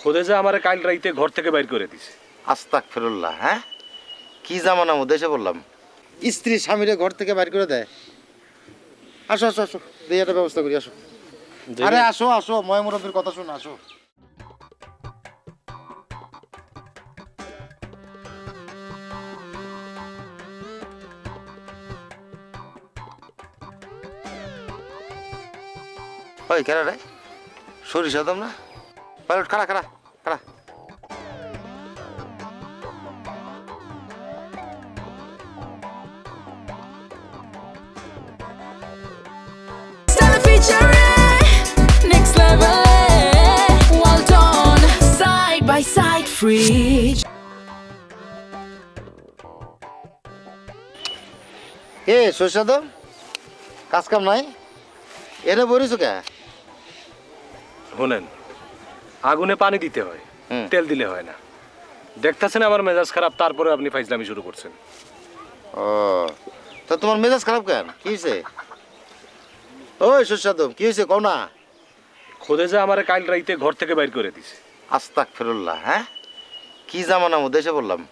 খোদে যে আমার কাল রাইতে ঘর থেকে বাইর করে দিছে। আস্তাক ফেরুল্লাহ হ্যাঁ? কি জামানা মধ্যে এসে বললাম। স্ত্রী স্বামীরে ঘর থেকে বাইর করে দেয়। আসো আসো আসো দিয়ে একটা ব্যবস্থা করি আসো। আরে আসো আসো ময় মুরব্বীর কথা শুনো আসো। ওই কেন রে সরিষা দম না? Next level. Well done, side by side, free. এ দম কাজ কাম নাই এনে বলিস কে শোনেন আগুনে পানি দিতে হয় হুম। তেল দিলে হয় না। দেখতেছেন আমার মেজাজ খারাপ তারপরে আপনি ফাইজলামি শুরু করছেন। ও তো তোমার মেজাজ খারাপ কেন? কি হয়েছে ওই সুস্বাদম কি হয়েছে কও না? খোদে যে আমার কাল রাইতে ঘর থেকে বাইর করে দিছে। আস্তাক ফেরুল্লাহ হ্যাঁ? কি জামানা মধ্যে এসে বললাম?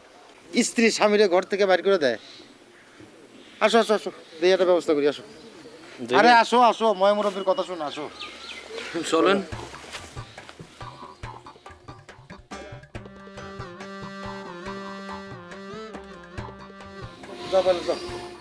স্ত্রী স্বামীরে ঘর থেকে বাইর করে দেয়। আসো আসো আসো দিয়ে একটা ব্যবস্থা করি আসো। আরে আসো আসো ময় মুরব্বীর কথা শুনো আসো। চলেন। বলো, যাও।